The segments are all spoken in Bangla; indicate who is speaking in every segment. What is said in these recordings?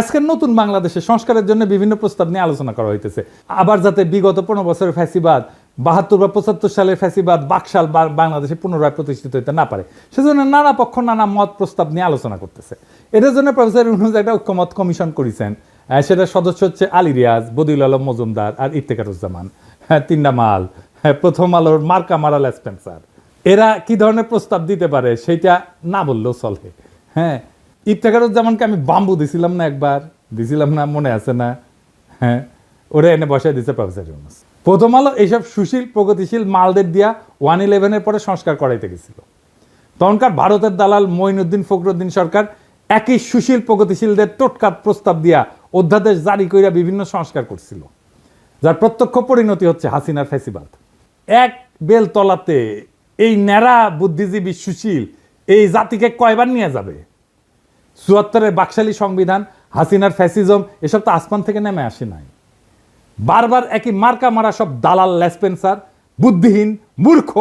Speaker 1: আজকের নতুন বাংলাদেশে সংস্কারের জন্য বিভিন্ন প্রস্তাব নিয়ে আলোচনা করা হইতেছে। আবার যাতে বিগত পনেরো বছরের ফ্যাসিবাদ, বাহাত্তর বা পঁচাত্তর সালের ফ্যাসিবাদ, বাকশাল বাংলাদেশে পুনরায় প্রতিষ্ঠিত হইতে না পারে। সেজন্য নানা পক্ষ, নানা মত প্রস্তাব নিয়ে আলোচনা করতেছে। এটার জন্য প্রফেসর ইউনুস একটা ঐক্যমত কমিশন করেছেন। সেটার সদস্য হচ্ছে আলী রিয়াজ, বদিউল আলম মজুমদার আর ইফতেকারুজ্জামান হ্যাঁ তিনটা মাল হ্যাঁ প্রথম আলোর মার্কা মারাল স্পেন্সার। এরা কি ধরনের প্রস্তাব দিতে পারে, সেটা না বললেও চলে। হ্যাঁ ইফতেখারুজ্জামানকে আমি বাম্বু দিছিলাম না একবার, দিছিলাম না, মনে আছে না। হ্যাঁ ওরা এনে বসায় দিছে প্রফেসর ইউনুস। প্রথম আলো এইসব সুশীল, প্রগতিশীল মালদের দিয়া ওয়ান ইলেভেনের পরে সংস্কার করাইতে গেছিল। তখনকার ভারতের দালাল মঈনুদ্দিন ফখরুদ্দিন সরকার একই সুশীল, প্রগতিশীলদের টোটকা প্রস্তাব দিয়া অধ্যাদেশ জারি কইরা বিভিন্ন সংস্কার করছিল। যার প্রত্যক্ষ পরিণতি হচ্ছে হাসিনার ফ্যাসিবাদ এক বেল তলাতে এই ন্যাড়া বুদ্ধিজীবী সুশীল এই জাতিকে কয়বার নিয়ে যাবে? চুয়াত্তরের বাকশালী সংবিধান, হাসিনার ফ্যাসিজম, এসব তো আসমান থেকে নেমে আসে নাই। বারবার একই মার্কা মারা সব দালাল, লেসপেন্সার, বুদ্ধিহীন, মূর্খ,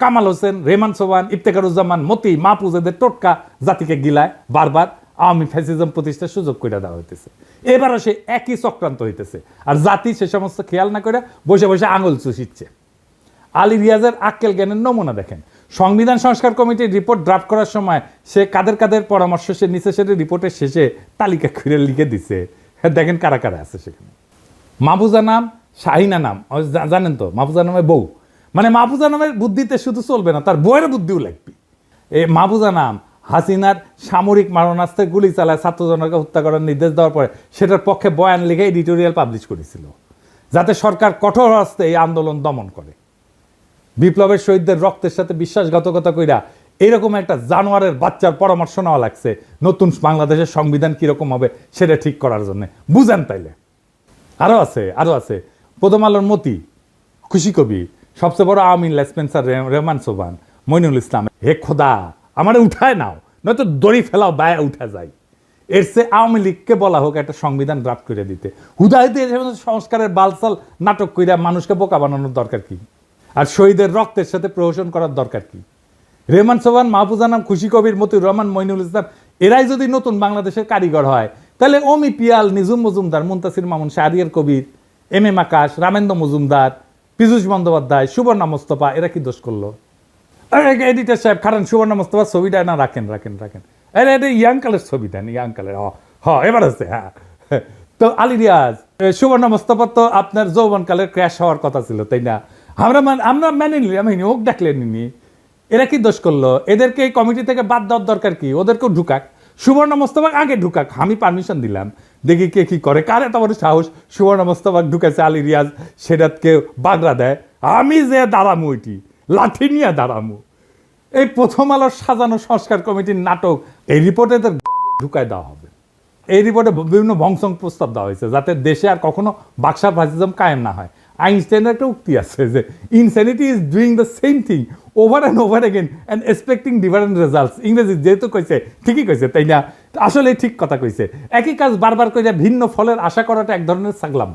Speaker 1: কামাল হোসেন রেমান সোবান ইফতেকারুজ্জামান মতি, মাহফুজ, এদের টোটকা জাতিকে গিলায় বারবার আওয়ামী ফ্যাসিজম প্রতিষ্ঠার সুযোগ করে দেওয়া হইতেছে। এবারও সে একই চক্রান্ত হইতেছে আর জাতি সে সমস্ত খেয়াল না করে বসে বসে আঙুল চুষিচ্ছে। আলী রিয়াজের আক্কেল জ্ঞানের নমুনা দেখেন। সংবিধান সংস্কার কমিটির রিপোর্ট ড্রাফট করার সময় সে কাদের কাদের পরামর্শ, সে নিচে সেটা রিপোর্টের শেষে তালিকা খুঁড়ে লিখে দিছে। দেখেন কারা কারা আছে সেখানে। মাহফুজা নাম, শাহিনা নাম। জানেন তো, মাহফুজা নামের বউ। মানে মাহফুজা নামের বুদ্ধিতে শুধু চলবে না, তার বউয়ের বুদ্ধিও লাগবে। এই মাহফুজা নাম, হাসিনার সামরিক মারণাস্ত্রে গুলি চালায় ছাত্রজনকে হত্যা করার নির্দেশ দেওয়ার পরে সেটার পক্ষে বয়ান লিখে এডিটোরিয়াল পাবলিশ করেছিল। যাতে সরকার কঠোর হস্তে এই আন্দোলন দমন করে। বিপ্লবের শহীদদের রক্তের সাথে বিশ্বাসঘাতকতা কইরা এরকম একটা জানোয়ারের বাচ্চার পরামর্শ নেওয়া লাগছে। নতুন বাংলাদেশের সংবিধান কীরকম হবে সেটা ঠিক করার জন্য। বুঝেন তাইলে। আরও আছে আরও আছে। প্রথম আলোর মতি, খুশি কবি, সবচেয়ে বড় আমিন লেসপেন্সার রেহমান সোবান মইনুল ইসলাম, হে খোদা, আমার উঠায় নাও, নয়তো দড়ি ফেলাও বায়ে উঠা যায়। এর সে আওয়ামী লীগকে বলা হোক একটা সংবিধান ড্রাফট করে দিতে। হুদাহিতে সংস্কারের বালসাল নাটক কইরা মানুষকে বোকা বানানোর দরকার কি? আর শহীদের রক্তের সাথে প্রহসন করার দরকার কি? রেহমান সোবান মাহফুজা নাম খুশি কবির মতিউর রহমান মইনুল ইসলাম, এরাই যদি নতুন বাংলাদেশের কারিগর হয়, তাহলে অমি পিয়াল নিজুম মজুমদার, মুন্তাসির মামুন, শাহরিয়ার কবির, এম এম আকাশ রামেন্দ্র মজুমদার, পীযুষ বন্দ্যোপাধ্যায়, সুবর্ণা মোস্তফা, এরা কি দোষ করল? এডিটার সাহেব, খারান, সুবর্ণা মোস্তফা ছবিটা না, রাখেন রাখেন রাখেন। আরে, এটা ইয়াং কালের ছবি দেন ইয়াং কালের, হ এবার আছে হ্যাঁ। তো আলী রিয়াজ সুবর্ণা সুবর্ণ মোস্তফা তো আপনার যৌবনকালের ক্র্যাশ হওয়ার কথা ছিল, তাই না? আমরা আমরা মেনে নিলাম এই ওক ডাকলেন নি এরা কি দোষ করল? এদেরকে এই কমিটি থেকে বাদ দেওয়ার দরকার কি? ওদেরকেও ঢুকাক। সুবর্ণ মোস্তফা আগে ঢুকাক, আমি পারমিশন দিলাম। দেখি কে কি করে। কার এত বড় সাহস? সুবর্ণ মোস্তফা ঢুকেছে আলী রিয়াজ সেটাকে বাগড়া দেয়। আমি যে দাঁড়ামু ওইটি লাঠি নিয়ে দাঁড়ামু। এই প্রথম আলোর সাজানো সংস্কার কমিটির নাটক, এই রিপোর্টে এদের ঢুকায় দেওয়া হবে। এই রিপোর্টে বিভিন্ন ভংসং প্রস্তাব দেওয়া হয়েছে, যাতে দেশে আর কখনো বাক্সা ফাসিজম কায়েম না হয়। আইনস্টাইনের একটা উক্তি আছে যে insanity is doing the same thing over and over again and expecting different results ইংরেজি যেহেতু কইছে, ঠিকই কইছে, তাই না? আসলে ঠিক কথা কইছে। একই কাজ বারবার কইরা ভিন্ন ফলের আশা করাটা এক ধরনের সাগলাম।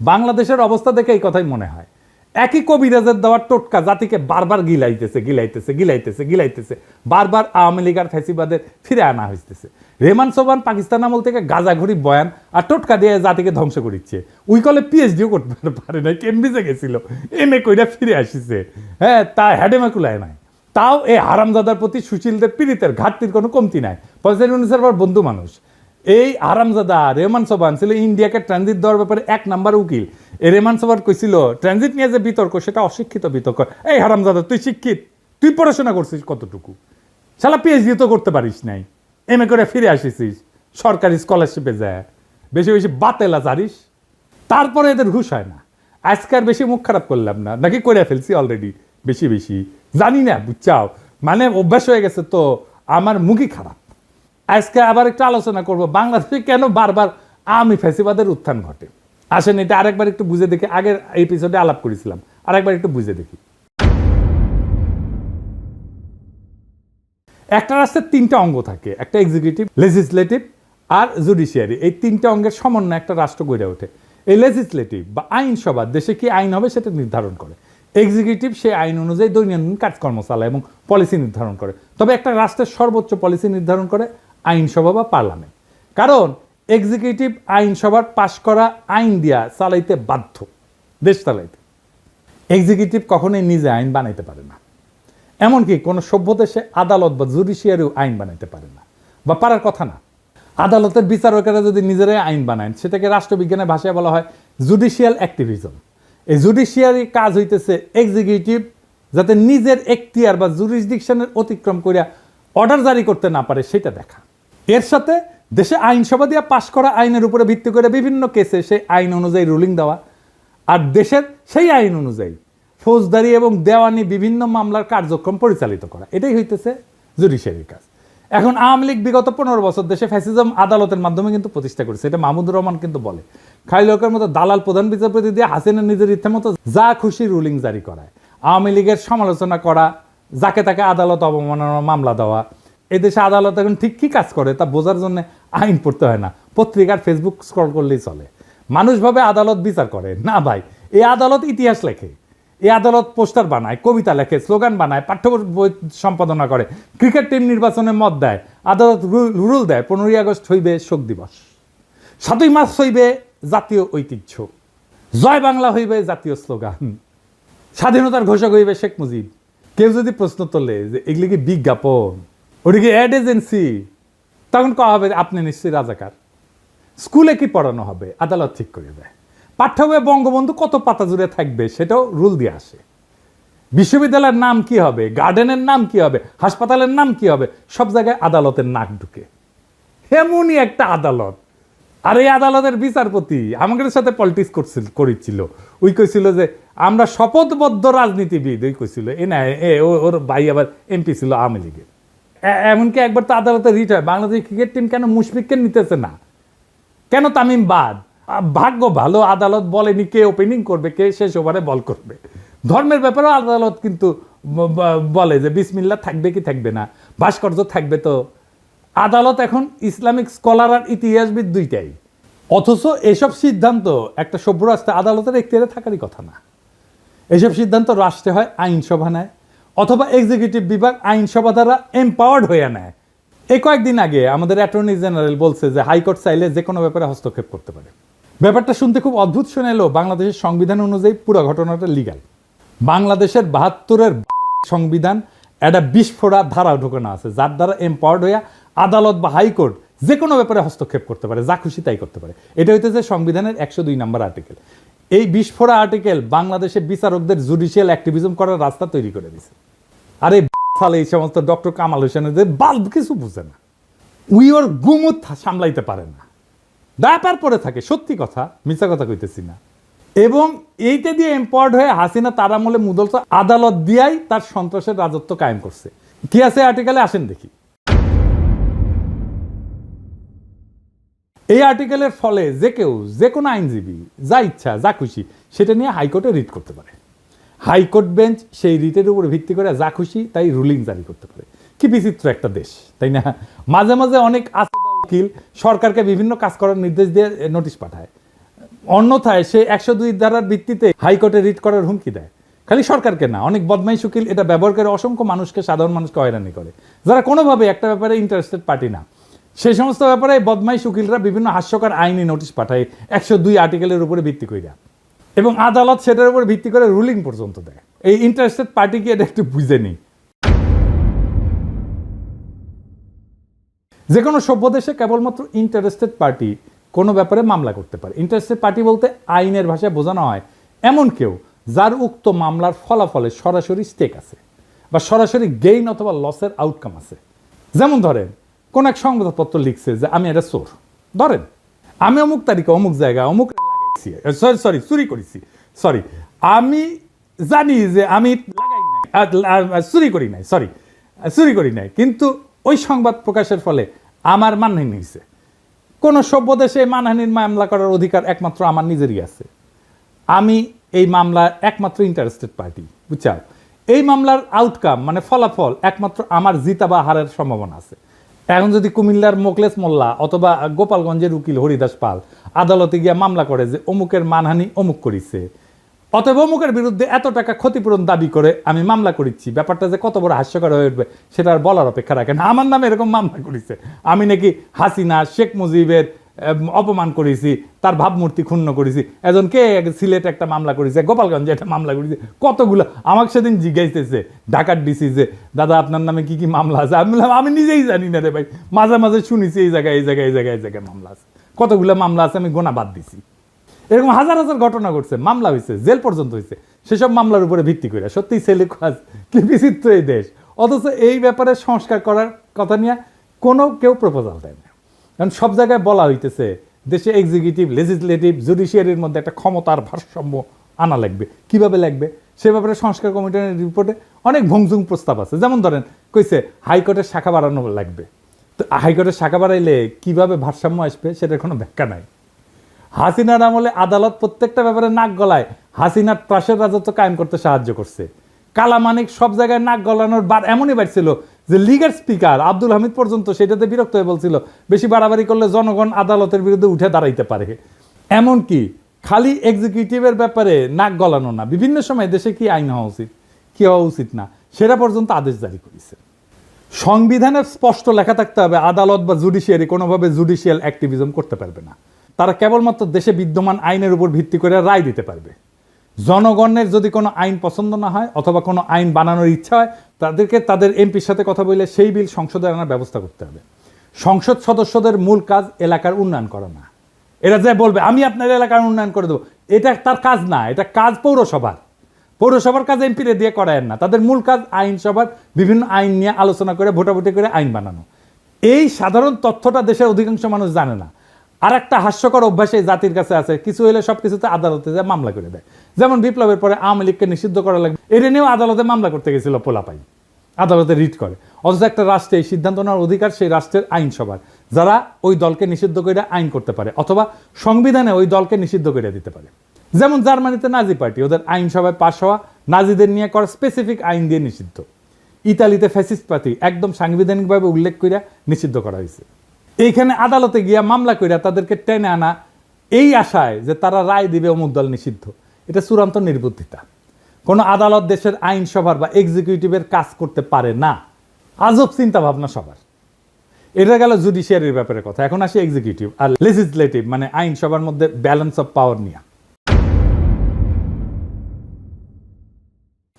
Speaker 1: বাংলাদেশের অবস্থা দেখে এই কথাই মনে হয়। একই কবিরাজের দেওয়ার টোটকা জাতিকে বারবার গিলাইতেছে গিলাইতেছে গিলাইতেছে গিলাইতেছে। বারবার আওয়ামী লীগ আর ফ্যাসিবাদের ফিরে আনা হইতেছে। রেমান সোবান পাকিস্তান আমল থেকে গাজাঘড়ি বয়ান আর টোটকা দিয়ে জাতিকে ধ্বংস করিচ্ছে। উই কলে পিএইচডিও করতে পারে নাই কেমব্রিজে গেছিল। এম এ কইরা ফিরে আসিছে। হ্যাঁ তা হ্যাডেমে কুলায় নাই। তাও এই হারামজাদার প্রতি সুশীলদের পীড়িতের ঘাটতির কোনো কমতি নাই। পয়সার উনিশের পর বন্ধু মানুষ। এই আরামজাদা রেহমান সোবান ছিল ইন্ডিয়াকে ট্রানজিট দেওয়ার ব্যাপারে এক নাম্বার উকিল। এ রেহমান সোবান কইছিল ট্রানজিট নিয়ে যে বিতর্ক, সেটা অশিক্ষিত বিতর্ক। এই হারামজাদা, তুই শিক্ষিত, তুই পড়াশোনা করছিস কতটুকু? শালা পিএইচডি তো করতে পারিস নাই। এম এ করে ফিরে আসিস সরকারি স্কলারশিপে যায়। বেশি বেশি বাতেলা জারিস তারপরে এদের ঘুষ হয় না। আজকে আর বেশি মুখ খারাপ করলাম না। নাকি করে ফেলছি অলরেডি বেশি বেশি। জানি না, বুঝছাও। মানে অভ্যাস হয়ে গেছে তো, আমার মুখই খারাপ। আজকে আবার একটু আলোচনা করব, বাংলাদেশে কেন বারবার আমি ফ্যাসিবাদের উত্থান ঘটে? আসেন এটা আরেকবার একটু বুঝে দেখি। আগের এপিসোডে আলাপ করেছিলাম। আরেকবার একটু বুঝে দেখি। একটা রাষ্ট্রের তিনটা অঙ্গ থাকে, একটা এক্সিকিউটিভ লেজিসলেটিভ আর জুডিশিয়ারি এই তিনটা অঙ্গের সমন্বয় একটা রাষ্ট্র গড়ে ওঠে। এই লেজিসলেটিভ বা আইনসভা, দেশে কি আইন হবে সেটা নির্ধারণ করে। এক্সিকিউটিভ সেই আইন অনুযায়ী দৈনন্দিন কাজকর্ম চালায় এবং পলিসি নির্ধারণ করে। তবে একটা রাষ্ট্রের সর্বোচ্চ পলিসি নির্ধারণ করে আইনসভা বা পার্লামেন্ট কারণ এক্সিকিউটিভ আইনসভার পাশ করা আইন দিয়া চালাইতে বাধ্য, দেশ চালাইতে। এক্সিকিউটিভ কখনোই নিজে আইন বানাইতে পারে না। এমনকি কোনো সভ্য দেশে আদালত বা জুডিশিয়ারিও আইন বানাইতে পারে না। বা পারার কথা না। আদালতের বিচারকেরা যদি নিজেরাই আইন বানায়, সেটাকে রাষ্ট্রবিজ্ঞানের ভাষায় বলা হয় জুডিশিয়াল অ্যাক্টিভিজম এই জুডিশিয়ারি কাজ হইতেছে এক্সিকিউটিভ যাতে নিজের এখতিয়ার বা জুরিসডিকশনের অতিক্রম করিয়া অর্ডার জারি করতে না পারে, সেটা দেখা। এর সাথে দেশে আইনসভা দিয়ে পাশ করা আইনের উপরে ভিত্তি করে বিভিন্ন কেসে সেই আইন অনুযায়ী রুলিং দেওয়া। আর দেশের সেই আইন অনুযায়ী ফৌজদারি এবং দেওয়ানি বিভিন্ন মামলার কার্যক্রম পরিচালিত করা। এটাই হইতেছে জুডিশিয়ারির কাজ। এখন আওয়ামী লীগ বিগত পনেরো বছর দেশে ফ্যাসিজম আদালতের মাধ্যমে কিন্তু প্রতিষ্ঠা করেছে। এটা মাহমুদুর রহমান কিন্তু বলে। খাইলকের মতো দালাল প্রধান বিচারপতি দিয়ে হাসিনা নিজের ইচ্ছে মতো যা খুশি রুলিং জারি করায়। আওয়ামী লীগের সমালোচনা করা, যাকে তাকে আদালত অবমাননার মামলা দেওয়া, এদেশে আদালত এখন ঠিক কি কাজ করে তা বোঝার জন্য আইন পড়তে হয় না। পত্রিকার ফেসবুক স্ক্রল করলেই চলে। মানুষ ভাবে আদালত বিচার করে। না ভাই, এই আদালত ইতিহাস লেখে। এই আদালত পোস্টার বানায়, কবিতা লেখে, স্লোগান বানায়, পাঠ্য বই সম্পাদনা করে, ক্রিকেট টিম নির্বাচনে মত দেয়, আদালত রুল দেয়, পনেরোই আগস্ট হইবে শোক দিবস। সাতই মার্চ হইবে জাতীয় ঐতিহ্য। জয় বাংলা হইবে জাতীয় স্লোগান। স্বাধীনতার ঘোষক হইবে শেখ মুজিব। কেউ যদি প্রশ্ন তোলে যে এগুলি কি বিজ্ঞাপন, ওটা কি অ্যাড এজেন্সি তখন কয়া হবে আপনি নিশ্চয়ই রাজাকার। স্কুলে কি পড়ানো হবে? আদালত ঠিক করে দেয়। পাঠ্য বইয়ে বঙ্গবন্ধু কত পাতা জুড়ে থাকবে সেটাও রুল দিয়ে আসে। বিশ্ববিদ্যালয়ের নাম কি হবে? গার্ডেনের নাম কি হবে? হাসপাতালের নাম কি হবে? সব জায়গায় আদালতের নাক ঢুকে। এমনই একটা আদালত। আর এই আদালতের বিচারপতি আমাদের সাথে পলিটিক্স করছিল, করেছিল। ওই কইছিল যে, আমরা শপথবদ্ধ রাজনীতিবিদ। ওই কইছিল, এ না, এ ওর ভাই আবার এমপি ছিল আওয়ামী লীগের। এমনকি একবার তো আদালতে রিট হয় বাংলাদেশ ক্রিকেট টিম কেন মুশফিককে নিতেছে না? কেন তামিম বাদ? ভাগ্য ভালো, আদালত বলেনি কে ওপেনিং করবে, কে শেষ ওভারে বল করবে। ধর্মের ব্যাপারেও আদালত কিন্তু বলে যে বিসমিল্লা থাকবে কি থাকবে না, ভাস্কর্য থাকবে তো। আদালত এখন ইসলামিক স্কলার আর ইতিহাসবিদ দুইটাই। অথচ এসব সিদ্ধান্ত, একটা সভ্য রাষ্ট্রে আদালতের এখতিয়ারে থাকারই কথা না। এসব সিদ্ধান্ত রাষ্ট্রে হয় আইনসভা নেয়, অথবা এক্সিকিউটিভ বিভাগ আইনসভা দ্বারা এম্পাওয়ার্ড হয়ে নেয়। এই কয়েকদিন আগে আমাদের অ্যাটর্নি জেনারেল বলছে যে হাইকোর্ট চাইলে যে কোনো ব্যাপারে হস্তক্ষেপ করতে পারে। ব্যাপারটা শুনতে খুব অদ্ভুত শোনালেও বাংলাদেশের সংবিধান অনুযায়ী পুরো ঘটনাটা লিগাল বাংলাদেশের বাহাত্তরের সংবিধান একটা বিস্ফোরা ধারা ঢোকানো আছে, যার দ্বারা এম্পাওয়ার্ড হইয়া আদালত বা হাইকোর্ট যে কোনো ব্যাপারে হস্তক্ষেপ করতে পারে, যা খুশি তাই করতে পারে। এটা হইতেছে সংবিধানের একশো দুই নম্বর আর্টিকেল এই বিস্ফোরা আর্টিকেল বাংলাদেশের বিচারকদের জুডিশিয়াল অ্যাক্টিভিজম করার রাস্তা তৈরি করে দিছে। আর এই সালে এই সমস্ত ডক্টর কামাল হোসেনের যে বাল্ব কিছু বুঝে না। উই ওর গুমুত সামলাইতে পারে না। ব্যাপার পরে থাকে, সত্যি কথা, মিথ্যা কথা কইতেছি না। এবং এইটা দিয়ে এম্পাওয়ার্ড হয়ে হাসিনা তার আমলে মুদল আদালত দিয়াই তার সন্ত্রাসের রাজত্ব কায়েম করছে। কি আছে আর্টিকেলে আসেন দেখি। এই আর্টিকেলের ফলে যে কেউ, যে কোনো আইনজীবী, যা ইচ্ছা, যা খুশি, সেটা নিয়ে হাইকোর্টে রিট করতে পারে। হাইকোর্ট বেঞ্চ সেই রিটের উপর ভিত্তি করে যা খুশি তাই রুলিং জারি করতে পারে। কি বিচিত্র একটা দেশ, তাই না? মাঝে মাঝে অনেক আস্তা উকিল সরকারকে বিভিন্ন কাজ করার নির্দেশ দিয়ে নোটিশ পাঠায়। অন্যথায় সে একশো দুই ধারার ভিত্তিতে হাইকোর্টে রিট করার হুমকি দেয়। খালি সরকারকে না, অনেক বদমাইশ উকিল এটা ব্যবহার করে অসংখ্য মানুষকে, সাধারণ মানুষকে হয়রানি করে। যারা কোনোভাবে একটা ব্যাপারে ইন্টারেস্টেড পার্টি না। সেই সমস্ত ব্যাপারে বদমাইশ উকিলরা বিভিন্ন হাস্যকর আইনি নোটিশ পাঠায় একশো দুই আর্টিকেলের উপরে ভিত্তি কইরা। এবং আদালত সেটার উপর ভিত্তি করে রুলিং পর্যন্ত দেয়। এই ইন্টারেস্টেড পার্টিকে এটা একটু বুঝে নিই। যে কোনো সভ্য দেশে কেবলমাত্র ইন্টারেস্টেড পার্টি কোনো ব্যাপারে মামলা করতে পারে। ইন্টারেস্টেড পার্টি বলতে আইনের ভাষায় বোঝানো হয়, এমন কেউ যার উক্ত মামলার ফলাফলে সরাসরি স্টেক আছে বা সরাসরি গেইন অথবা লসের আউটকাম আছে। যেমন ধরেন, কোন এক সংবাদপত্র লিখছে যে আমি এটা চোর। ধরেন, আমি অমুক তারিখে অমুক জায়গায় অমুক লাগাইছি। সরি সরি, চুরি করেছি। সরি, আমি জানি যে আমি লাগাই নাই চুরি করি নাই, সরি চুরি করি নাই। কিন্তু ওই সংবাদ প্রকাশের ফলে আমার মানহানি হয়েছে কোন সভ্য দেশে মানহানির মামলা করার অধিকার একমাত্র আমার নিজেরই আছে। আমি এই মামলার একমাত্র ইন্টারেস্টেড পার্টি বুঝছাও? এই মামলার আউটকাম মানে ফলাফল একমাত্র আমার জিতা বা হারের সম্ভাবনা আছে। এখন যদি কুমিল্লার মোকলেস মোল্লা অথবা গোপালগঞ্জের উকিল হরিদাস পাল আদালতে গিয়ে মামলা করে যে অমুকের মানহানি অমুক করিছে অতএব অমুকের বিরুদ্ধে এত টাকা ক্ষতিপূরণ দাবি করে আমি মামলা করেছি ব্যাপারটা যে কত বড় হাস্যকর হয়ে উঠবে, সেটা আর বলার অপেক্ষা রাখে না। আমার নামে এরকম মামলা করেছে। আমি নাকি হাসিনা, শেখ মুজিবের অপমান করেছি, তার ভাবমূর্তি ক্ষুণ্ণ করেছি। এজনকে সিলেট একটা মামলা করেছে, গোপালগঞ্জে একটা মামলা করেছে। কতগুলো? আমাকে সেদিন জিজ্ঞাসতেছে ঢাকার ডিসি যে, দাদা, আপনার নামে কি কি মামলা আছে? আমি বললাম, আমি নিজেই জানি না রে ভাই। মাঝে মাঝে শুনেছি, এই জায়গায় এই জায়গায় এই জায়গায় এই জায়গায় মামলা আছে। কতগুলো মামলা আছে আমি গোনা বাদ দিছি। এরকম হাজার হাজার ঘটনা ঘটছে, মামলা হয়েছে জেল পর্যন্ত হয়েছে সেসব মামলার উপরে ভিত্তি করে সত্যি ছেলে কাজ, কি বিচিত্র এই দেশ। অথচ এই ব্যাপারে সংস্কার করার কথা নিয়ে কোনো কেউ প্রপোজাল দেয় না। কারণ সব জায়গায় বলা হইতেছে, দেশে এক্সিকিউটিভ লেজিসলেটিভ জুডিশিয়ারির মধ্যে একটা ক্ষমতার ভারসাম্য আনা লাগবে। কীভাবে লাগবে? সে ব্যাপারে সংস্কার কমিটির রিপোর্টে অনেক ভংজুং প্রস্তাব আছে। যেমন ধরেন, কইছে হাইকোর্টের শাখা বাড়ানো লাগবে। তো হাইকোর্টের শাখা বাড়াইলে কীভাবে ভারসাম্য আসবে সেটার কোনো ব্যাখ্যা নাই। হাসিনার আমলে আদালত প্রত্যেকটা ব্যাপারে নাক গলায়। হাসিনার ত্রাসের রাজত্ব কায়েম করতে সাহায্য করছে। কালামানিক সব জায়গায় নাক গলানোর বার এমনই বাড়ছিল যে লিগের স্পিকার আব্দুল হামিদ পর্যন্ত সেটাতে বিরক্ত হয়ে বলছিল, বেশি বাড়াবাড়ি করলে জনগণ আদালতের বিরুদ্ধে উঠে দাঁড়াইতে পারে। এমনকি খালি এক্সিকিউটিভের ব্যাপারে নাক গলানো না। বিভিন্ন সময় দেশে কি আইন হওয়া উচিত? কি হওয়া উচিত না? সেটা পর্যন্ত আদেশ জারি করেছে। সংবিধানের স্পষ্ট লেখা থাকতে হবে, আদালত বা জুডিশিয়ারি কোনোভাবে জুডিশিয়াল অ্যাক্টিভিজম করতে পারবে না। তারা কেবলমাত্র দেশে বিদ্যমান আইনের উপর ভিত্তি করে রায় দিতে পারবে। জনগণের যদি কোনো আইন পছন্দ না হয় অথবা কোনো আইন বানানোর ইচ্ছা হয়, তাদেরকে তাদের এমপির সাথে কথা বলে সেই বিল সংসদে আনার ব্যবস্থা করতে হবে। সংসদ সদস্যদের মূল কাজ এলাকার উন্নয়ন করা না। এরা যে বলবে, আমি আপনার এলাকার উন্নয়ন করে দেবো। এটা তার কাজ না, এটা কাজ পৌরসভার। পৌরসভার কাজ এমপিরে দিয়ে করায়েন না। তাদের মূল কাজ আইনসভার বিভিন্ন আইন নিয়ে আলোচনা করে, ভোটাভুটি করে আইন বানানো। এই সাধারণ তথ্যটা দেশের অধিকাংশ মানুষ জানে না। আর একটা হাস্যকর অভ্যাস এই জাতির কাছে আছে। কিছু হলে সব কিছুতে আদালতে যায় মামলা করে দেয়। যেমন বিপ্লবের পরে আওয়ামী লীগকে নিষিদ্ধ করা লাগবে। এটা নিয়েও আদালতে মামলা করতে গেছিল পোলাপাই। আদালতে রিট করে। অথচ একটা রাষ্ট্রে এই সিদ্ধান্ত নেওয়ার অধিকার সেই রাষ্ট্রের আইনসভার। যারা ওই দলকে নিষিদ্ধ করে আইন করতে পারে, অথবা সংবিধানে ওই দলকে নিষিদ্ধ করে দিতে পারে। যেমন জার্মানিতে নাজি পার্টি, ওদের আইনসভায় পাশ হওয়া নাজিদের নিয়ে করা স্পেসিফিক আইন দিয়ে নিষিদ্ধ। ইতালিতে ফ্যাসিস্ট পার্টি একদম সাংবিধানিকভাবে উল্লেখ করে নিষিদ্ধ করা হয়েছে এইখানে আদালতে গিয়া মামলা কইরা তাদেরকে টেনে আনা এই আশায় যে তারা রায় দিবে অমুক দল নিষিদ্ধ। এটা চূড়ান্ত নির্বুদ্ধিতা। কোনো আদালত দেশের আইনসভার বা এক্সিকিউটিভের কাজ করতে পারে না। আজব চিন্তা ভাবনা সবার। এটা গেল জুডিশিয়ারির ব্যাপারে কথা। এখন আসি এক্সিকিউটিভ আর লেজিসলেটিভ মানে আইনসভার মধ্যে ব্যালেন্স অফ পাওয়ার নিয়ে।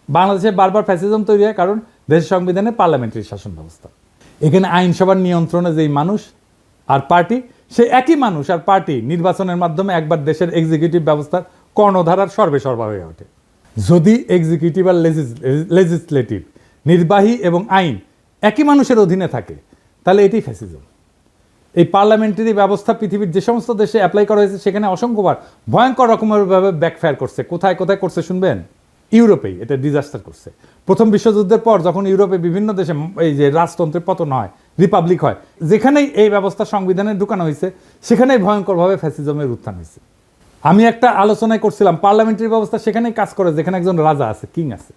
Speaker 1: বাংলাদেশে বারবার ফ্যাসিজম তৈরি হয় কারণ দেশের সংবিধানে পার্লামেন্টারি শাসন ব্যবস্থা। এখানে আইনসভার নিয়ন্ত্রণে যেই মানুষ আর পার্টি, সে একই মানুষ আর পার্টি নির্বাচনের মাধ্যমে একবার দেশের এক্সিকিউটিভ ব্যবস্থার কর্ণধারার সর্বে সর্বা হয়ে ওঠে। যদি এক্সিকিউটিভ আর লেজিসলেটিভ নির্বাহী এবং আইন একই মানুষের অধীনে থাকে, তাহলে এটি ফ্যাসিজম এই পার্লামেন্টারি ব্যবস্থা পৃথিবীর যে সমস্ত দেশে অ্যাপ্লাই করা হয়েছে, সেখানে অসংখ্যবার ভয়ঙ্কর রকমের ভাবে ব্যাকফায়ার করছে। কোথায় কোথায় করছে শুনবেন? ইউরোপেই, এটা ডিজাস্টার করছে। প্রথম বিশ্বযুদ্ধের পর যখন ইউরোপে বিভিন্ন দেশে এই যে রাজতন্ত্রের পতন হয়, রিপাবলিক হয়, যেখানেই এই ব্যবস্থা সংবিধানে ঢুকানো হয়েছে, সেখানেই ভয়ঙ্করভাবে ফ্যাসিজমের উত্থান হয়েছে। আমি একটা আলোচনায় করছিলাম, পার্লামেন্টারি ব্যবস্থা সেখানেই কাজ করে, যেখানে একজন রাজা আছে, কিং আছে।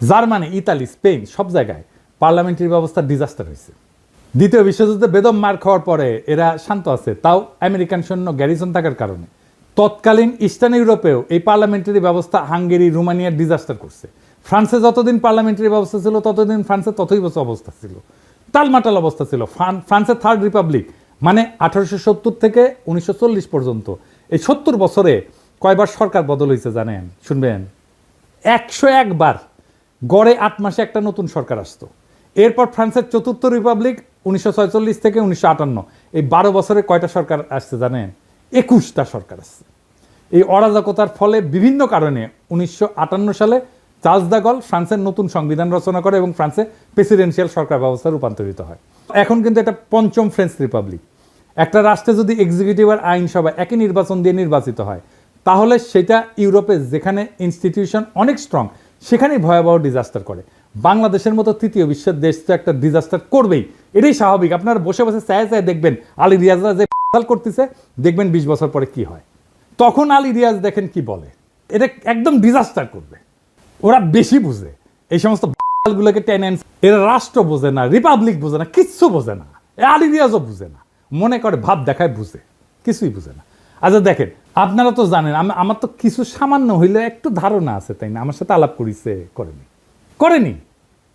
Speaker 1: জার্মানি, ইতালি, স্পেন, সব জায়গায় পার্লামেন্টারি ব্যবস্থা ডিজাস্টার হয়েছে। দ্বিতীয় বিশ্বযুদ্ধে বেদম মার খাওয়ার পরে এরা শান্ত আছে, তাও আমেরিকান সৈন্য গ্যারিসন থাকার কারণে। তৎকালীন ইস্টার্ন ইউরোপেও এই পার্লামেন্টারি ব্যবস্থা হাঙ্গেরি রোমানিয়ার ডিজাস্টার করছে। ফ্রান্সে যতদিন পার্লামেন্টারি ব্যবস্থা ছিল, ততদিন ফ্রান্সে ততই বছর অবস্থা ছিল। টালমাটাল অবস্থা ছিল। ফ্রান্সের থার্ড রিপাবলিক মানে আঠারোশো সত্তর থেকে উনিশশো চল্লিশ পর্যন্ত। এই সত্তর বছরে কয়বার সরকার বদল হয়েছে জানেন? শুনবেন? একশো একবার। গড়ে আট মাসে একটা নতুন সরকার আসতো। এরপর ফ্রান্সের চতুর্থ রিপাবলিক উনিশশো থেকে উনিশশো আটান্ন। এই বারো বছরে কয়টা সরকার আসছে জানেন? একুশটা সরকার আসছে এই অরাজকতার ফলে বিভিন্ন কারণে উনিশশো আটান্ন সালে চার্লস দাগল ফ্রান্সের নতুন সংবিধান রচনা করে এবং ফ্রান্সে প্রেসিডেন্সিয়াল সরকার ব্যবস্থা রূপান্তরিত হয়। এখন কিন্তু এটা পঞ্চম ফ্রেঞ্চ রিপাবলিক। একটা রাষ্ট্রে যদি এক্সিকিউটিভ আর আইনসভা একই নির্বাচন দিয়ে নির্বাচিত হয়, তাহলে সেটা ইউরোপে যেখানে ইনস্টিটিউশন অনেক স্ট্রং সেখানেই ভয়াবহ ডিজাস্টার করে। বাংলাদেশের মতো তৃতীয় বিশ্বের দেশ তো একটা ডিজাস্টার করবেই। এটাই স্বাভাবিক। আপনারা বসে বসে চায় চায় দেখবেন আলী রিয়াজরা যে করতেছে, দেখবেন বিশ বছর পরে কি হয়। তখন আলী রিয়াজ দেখেন কি বলে। এটা একদম ডিজাস্টার করবে। ওরা বেশি বুঝে। এই সমস্ত গুলোকে টেনে আনছে। এরা রাষ্ট্র বোঝে না, রিপাবলিক বোঝে না, কিচ্ছু বোঝে না। আলী রিয়াজও বুঝে না। মনে করে, ভাব দেখায় বুঝে। কিছুই বুঝে না। আচ্ছা দেখেন, আপনারা তো জানেন আমার তো কিছু সামান্য হইলে একটু ধারণা আছে, তাই না? আমার সাথে আলাপ করিছে, করেনি। করেনি।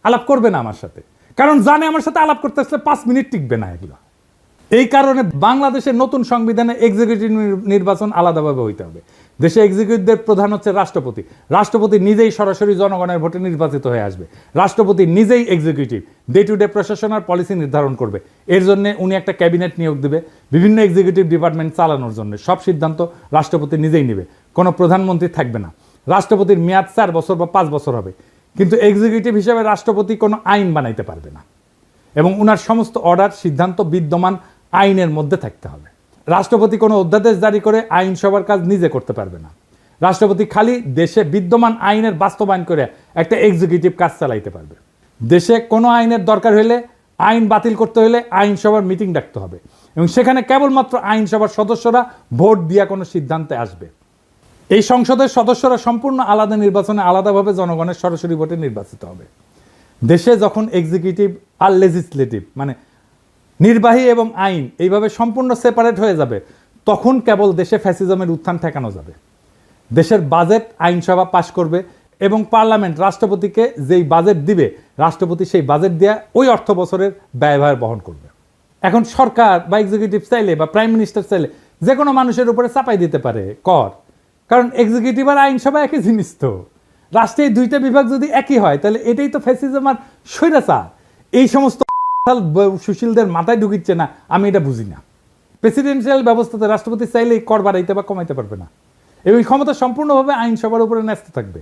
Speaker 1: আলাপ করবে না আমার সাথে। কারণ জানে আমার সাথে আলাপ করতে আসলে পাঁচ মিনিট টিকবে না এগুলো। এই কারণে বাংলাদেশের নতুন সংবিধানে এক্সিকিউটিভ নির্বাচন আলাদাভাবে হইতে হবে। দেশে এক্সিকিউটিভদের প্রধান হচ্ছে রাষ্ট্রপতি। রাষ্ট্রপতি নিজেই সরাসরি জনগণের ভোটে নির্বাচিত হয়ে আসবে। রাষ্ট্রপতি নিজেই এক্সিকিউটিভ ডে টু ডে প্রশাসন আর পলিসি নির্ধারণ করবে। এর জন্য উনি একটা ক্যাবিনেট নিয়োগ দেবে। বিভিন্ন এক্সিকিউটিভ ডিপার্টমেন্ট চালানোর জন্য। সব সিদ্ধান্ত রাষ্ট্রপতি নিজেই নেবে। কোনো প্রধানমন্ত্রী থাকবে না। রাষ্ট্রপতির মেয়াদ চার বছর বা পাঁচ বছর হবে। কিন্তু এক্সিকিউটিভ হিসেবে রাষ্ট্রপতি কোনো আইন বানাইতে পারবে না। এবং উনার সমস্ত অর্ডার সিদ্ধান্ত বিদ্যমান আইনের মধ্যে থাকতে হবে। রাষ্ট্রপতি কোনো অধ্যাদেশ জারি করে আইনসভার কাজ নিজে করতে পারবে না। রাষ্ট্রপতি খালি দেশে বিদ্যমান আইনের বাস্তবায়ন করে একটা এক্সিকিউটিভ কাজ চালাইতে পারবে। দেশে কোনো আইনের দরকার হলে, আইন বাতিল করতে হলে আইনসভার মিটিং ডাকতে হবে এবং সেখানে কেবলমাত্র আইনসভার সদস্যরা ভোট দিয়া কোনো সিদ্ধান্তে আসবে। এই সংসদের সদস্যরা সম্পূর্ণ আলাদা নির্বাচনে আলাদাভাবে জনগণের সরাসরি ভোটে নির্বাচিত হবে। দেশে যখন এক্সিকিউটিভ আর লেজিসলেটিভ মানে নির্বাহী এবং আইন এইভাবে সম্পূর্ণ সেপারেট হয়ে যাবে, তখন কেবল দেশে ফ্যাসিজমের উত্থান ঠেকানো যাবে। দেশের বাজেট আইনসভা পাশ করবে এবং পার্লামেন্ট রাষ্ট্রপতিকে যেই বাজেট দিবে, রাষ্ট্রপতি সেই বাজেট দেওয়া ওই অর্থ বছরের ব্যয়ভার বহন করবে। এখন সরকার বা এক্সিকিউটিভ চাইলে বা প্রাইম মিনিস্টার চাইলে যে কোনো মানুষের উপরে চাপাই দিতে পারে, কর। কারণ এক্সিকিউটিভ আর আইনসভা একই জিনিস তো। রাষ্ট্রে দুইটা বিভাগ যদি একই হয়, তাহলে এটাই তো ফ্যাসিজম আর স্বৈরাচার। এই সমস্ত সুশীলদের মাথায় ঢুকিচ্ছে না, আমি এটা বুঝি না। প্রেসিডেন্সিয়াল ব্যবস্থাতে রাষ্ট্রপতি চাইলেই কর বাড়াইতে বা কমাইতে পারবে না। এবং ক্ষমতা সম্পূর্ণভাবে আইনসভার উপরে ন্যস্ত থাকবে।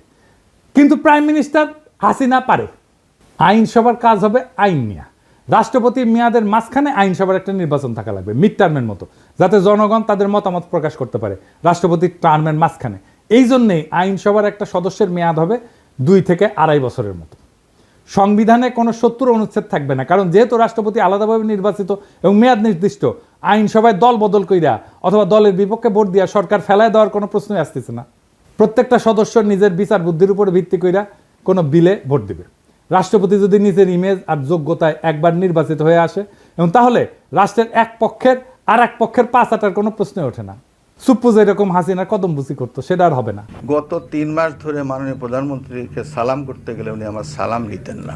Speaker 1: কিন্তু প্রাইম মিনিস্টার হাসিনা পারে। আইনসভার কাজ হবে আইন নিয়ে। রাষ্ট্রপতি মেয়াদের মাঝখানে আইনসভার একটা নির্বাচন থাকা লাগবে মিড টার্মের মতো, যাতে জনগণ তাদের মতামত প্রকাশ করতে পারে রাষ্ট্রপতির টার্মের মাঝখানে। এই জন্যেই আইনসভার একটা সদস্যের মেয়াদ হবে দুই থেকে আড়াই বছরের মতো। সংবিধানে কোনো সত্তর অনুচ্ছেদ থাকবে না। কারণ যেহেতু রাষ্ট্রপতি আলাদাভাবে নির্বাচিত এবং মেয়াদ নির্দিষ্ট, আইনসভায় দল বদল কইরা অথবা দলের বিপক্ষে ভোট দিয়া সরকার ফেলায় দেওয়ার কোনো প্রশ্নই আসতেছে না। প্রত্যেকটা সদস্য নিজের বিচার বুদ্ধির উপরে ভিত্তি কইরা কোনো বিলে ভোট দিবে। রাষ্ট্রপতি যদি নিজের ইমেজ আর যোগ্যতায় একবার নির্বাচিত হয়ে আসে, এবং তাহলে রাষ্ট্রের এক পক্ষের আর এক পক্ষের পাঁচ আটার কোনো প্রশ্নই ওঠে না। সুপ্পোজ এরকম হাসিনা কদম বুঝি করতো সেটা আর হবে না।
Speaker 2: গত তিন মাস ধরে মাননীয় প্রধানমন্ত্রীকে সালাম করতে গেলে উনি আমার সালাম নিতেন না।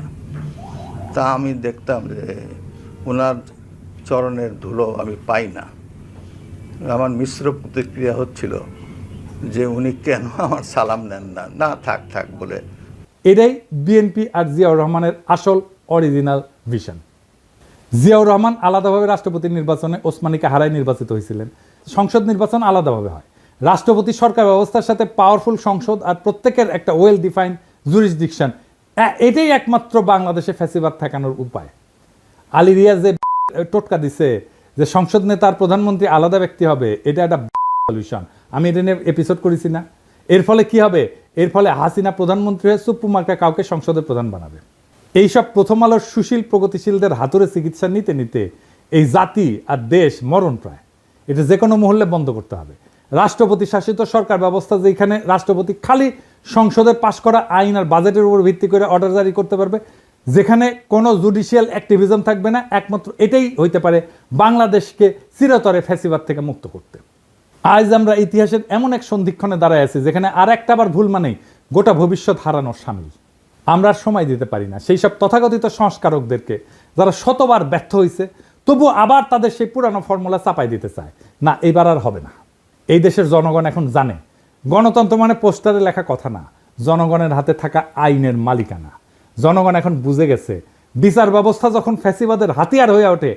Speaker 2: তা আমি দেখতাম যে ওনার চরণের ধুলো আমি পাই না। আমার মিশ্র প্রতিক্রিয়া হচ্ছিল যে উনি কেন আমার সালাম নেন না। না থাক থাক বলে।
Speaker 1: এটাই বিএনপি আর জিয়াউর রহমানের আসল অরিজিনাল ভিশন জিয়াউর রহমান আলাদাভাবে রাষ্ট্রপতি নির্বাচনে ওসমানীকে হারায় নির্বাচিত হয়েছিলেন। সংসদ নির্বাচন আলাদাভাবে হয়। রাষ্ট্রপতি সরকার ব্যবস্থার সাথে পাওয়ারফুল সংসদ আর প্রত্যেকের একটা ওয়েল ডিফাইন জুরিসডিকশন এটাই একমাত্র বাংলাদেশে ফ্যাসিবাদ ঠেকানোর উপায়। আলী রিয়াজ যে টোটকা দিছে যে সংসদ নেতার প্রধানমন্ত্রী আলাদা ব্যক্তি হবে, এটা একটা সলিউশন আমি এটা নিয়ে এপিসোড করেছি না। এর ফলে কি হবে? এর ফলে হাসিনা প্রধানমন্ত্রী হয়ে সুপ্পুমার্কা কাউকে সংসদের প্রধান বানাবে। এইসব প্রথম আলোর সুশীল, প্রগতিশীলদের হাতুড়ে চিকিৎসা নিতে নিতে এই জাতি আর দেশ মরণ প্রায়। এটা যে কোনো মহল্লে বন্ধ করতে হবে। রাষ্ট্রপতি শাসিত সরকার ব্যবস্থা যেখানে রাষ্ট্রপতি খালি সংসদে পাশ করা আইন আর বাজেটের উপর ভিত্তি করে অর্ডার জারি করতে পারবে। যেখানে কোনো জুডিশিয়াল অ্যাক্টিভিজম থাকবে না, একমাত্র এটাই হইতে পারে বাংলাদেশকে চিরতরে ফ্যাসিবাদ থেকে মুক্ত করতে। আজ আমরা ইতিহাসের এমন এক সন্ধিক্ষণে দাঁড়ায় আছি, যেখানে আর একটা বার ভুল মানেই গোটা ভবিষ্যৎ হারানোর সামিল। আমরা সময় দিতে পারি না। সেই সব তথাকথিত সংস্কারকদেরকে, যারা শতবার ব্যর্থ হয়েছে তবু আবার তাদের সেই পুরানো ফর্মুলা চাপাই দিতে চায়। না, এবার আর হবে না। এই দেশের জনগণ এখন জানে, গণতন্ত্র মানে পোস্টারে লেখা কথা না, জনগণের হাতে থাকা আইনের মালিকানা। জনগণ এখন বুঝে গেছে, বিচার ব্যবস্থা যখন ফ্যাসিবাদের হাতিয়ার হয়ে ওঠে,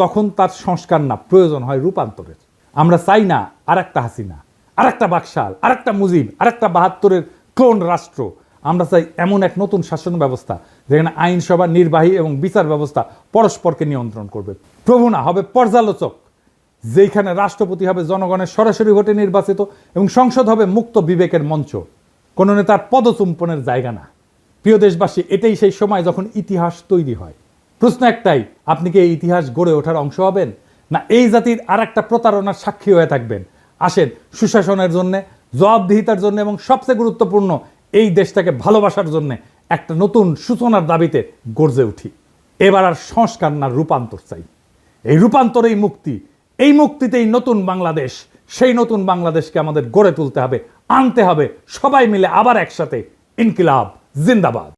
Speaker 1: তখন তার সংস্কার না প্রয়োজন হয় রূপান্তরের। আমরা চাই না আর একটা হাসিনা আর একটা বাকশাল আর একটা মুজিব আর একটা বাহাত্তরের ক্লোন রাষ্ট্র। আমরা চাই এমন এক নতুন শাসন ব্যবস্থা, যেখানে আইনসভা, নির্বাহী এবং বিচার ব্যবস্থা পরস্পরকে নিয়ন্ত্রণ করবে। প্রভু না, হবে পর্যালোচক যেখানে রাষ্ট্রপতি হবে জনগণের সরাসরি ভোটে নির্বাচিত এবং সংসদ হবে মুক্ত বিবেকের মঞ্চ। কোনো নেতার পদচুম্পনের জায়গা না। প্রিয় দেশবাসী, এটাই সেই সময় যখন ইতিহাস তৈরি হয়। প্রশ্ন একটাই, আপনি কি এই ইতিহাস গড়ে ওঠার অংশ হবেন? না, এই জাতির আর একটা প্রতারণার সাক্ষী হয়ে থাকবেন? আসেন, সুশাসনের জন্য, জবাবদিহিতার জন্য এবং সবচেয়ে গুরুত্বপূর্ণ, এই দেশটাকে ভালোবাসার জন্য একটা নতুন সূচনার দাবিতে গর্জে উঠি। এবার আর সংস্কার না রূপান্তর চাই। এই রূপান্তরেই মুক্তি, এই মুক্তিতেই নতুন বাংলাদেশ, সেই নতুন বাংলাদেশকে আমাদের গড়ে তুলতে হবে, আনতে হবে। সবাই মিলে আবার একসাথে ইনকিলাব, জিন্দাবাদ।